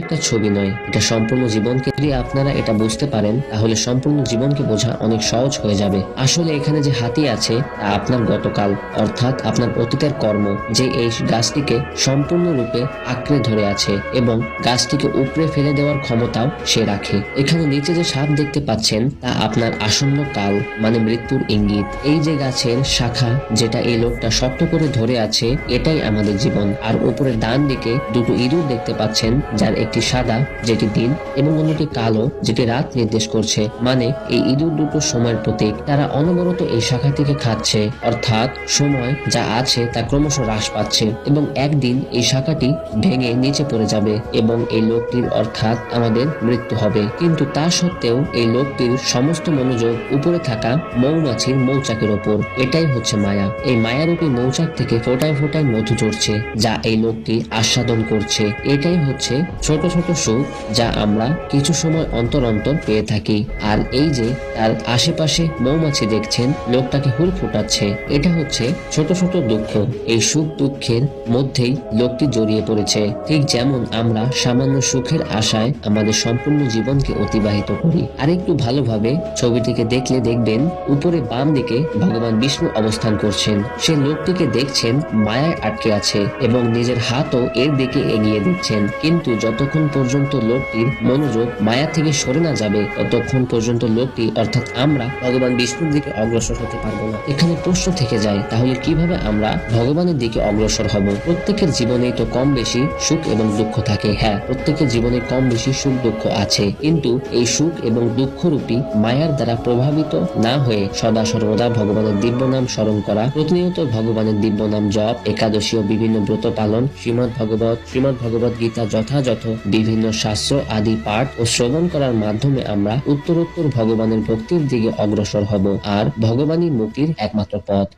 একটা ছবি নয়, এটা সম্পূর্ণ জীবনকে যদি আপনারা এটা বুঝতে পারেন, তাহলে সম্পূর্ণ জীবনকে বোঝা অনেক সহজ হয়ে যাবে। আসলে এখানে যে হাতি আছে, তা আপনার গতকাল, অর্থাৎ আপনার অতীতের কর্ম, যে এই গাছটিকে সম্পূর্ণরূপে আঁকড়ে ধরে আছে এবং গাছটিকে উপড়ে ফেলে দেওয়ার ক্ষমতাও সে রাখে। এখানে নিচে যে সাপ দেখতে পাচ্ছেন, তা আপনার আসন্ন কাল মানে মৃত্যুর ইঙ্গিত। এই যে গাছের শাখা, যেটা এই লোকটা শক্ত করে ধরে আছে, এটাই আমাদের জীবন। আর উপরে ডান দিকে দুটো ইঁদুর দেখতে পাচ্ছেন, যার একটি সাদা, যেটি দিন এবং অন্যটি কালো, যেটি রাত নির্দেশ করছে। মানে এই ইঁদুর দুটো সময়ের প্রতীক। তারা অনবরত এই শাখা থেকে খাচ্ছে। অর্থাৎ, সময় যা আছে তা ক্রমশ হ্রাস পাচ্ছে এবং একদিন এই শাখাটি ভেঙে নিচে পড়ে যাবে এবং এই লোকটির অর্থাৎ আমাদের মৃত্যু হবে। কিন্তু তা সত্ত্বেও এই লোকটির সমস্ত মনোযোগ উপরে থাকা মৌমাছির মৌচাকের ওপর। এটাই হচ্ছে মায়া। এই মায়ারূপী মৌচাক থেকে ফোটায় ফোটায় মধু চড়ছে, যা এই লোকটি আস্বাদন করছে। এটাই হচ্ছে ছোট ছোট সুখ যা আমরা কিছু সময় অন্তর অন্তর পেয়ে থাকি। আর এই যে তার আশেপাশে মৌমাছি দেখছেন, লোকটাকে হুল ফোটাচ্ছে, এটা হচ্ছে ছোট ছোট দুঃখ। এই সুখ দুঃখের মধ্যেই লোকটি জড়িয়ে পড়েছে। ঠিক যেমন আমরা সামান্য সুখের আশায় আমাদের সম্পূর্ণ জীবনকে অতিবাহিত করি। আর একটু ভালোভাবে ছবিটিকে দেখলে দেখবেন, উপরে বাম দিকে ভগবান বিষ্ণু অবস্থান করছেন। সে লোকটিকে দেখছেন, মায়ায় আটকে আছে এবং নিজের হাতও এর দিকে এগিয়ে দিচ্ছেন। কিন্তু যতক্ষণ পর্যন্ত লোকটির মনোযোগ মায়া থেকে সরে না যাবে, ততক্ষণ পর্যন্ত লোকটি, অর্থাৎ আমরা, ভগবান বিষ্ণুর দিকে অগ্রসর হতে পারব না। এখানে প্রশ্ন থেকে যায়, তাহলে কীভাবে আমরা ভগবানের দিকে অগ্রসর হব? প্রত্যেকের জীবনেই তো কম বেশি সুখ এবং দুঃখ থাকে হ্যাঁ প্রত্যেকের জীবনে কম বেশি সুখ দুঃখ আছে। কিন্তু এই সুখ এবং দুঃখ রূপী মায়ার দ্বারা প্রভাবিত না হয়ে সদা সর্বদা ভগবানের দিব্য নাম স্মরণ করা, প্রতিনিয়ত ভগবানের দিব্য নাম জপ, একাদশী ও বিভিন্ন ব্রত পালন, শ্রীমদ ভগবত শ্রীমদ ভগবত গীতা যথাযথ বিভিন্ন শাস্ত্র, আদি পাঠ ও শ্রবণ করার মাধ্যমে আমরা উত্তরোত্তর ভগবানের ভক্তির দিকে অগ্রসর হব আর ভগবানই মুক্তির একমাত্র পথ।